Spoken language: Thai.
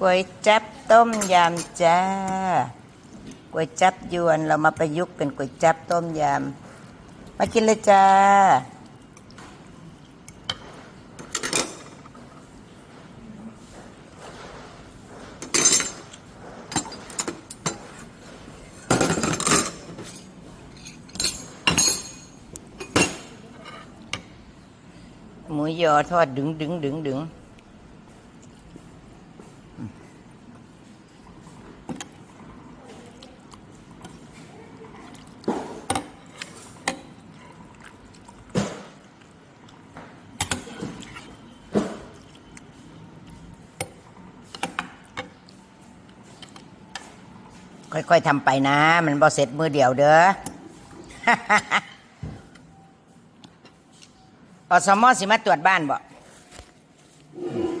ก๋วยจับต้มยำจ้าก๋วยจับยวนเรามาประยุกต์เป็นก๋วยจับต้มยำมากินเลยจ้าหมูยอทอดดึงดึงดึงดึง ค่อยๆทำไปนะ มันบอเสร็จมือเดียวเด้ออสมอสิมาตรวจบ้านบ่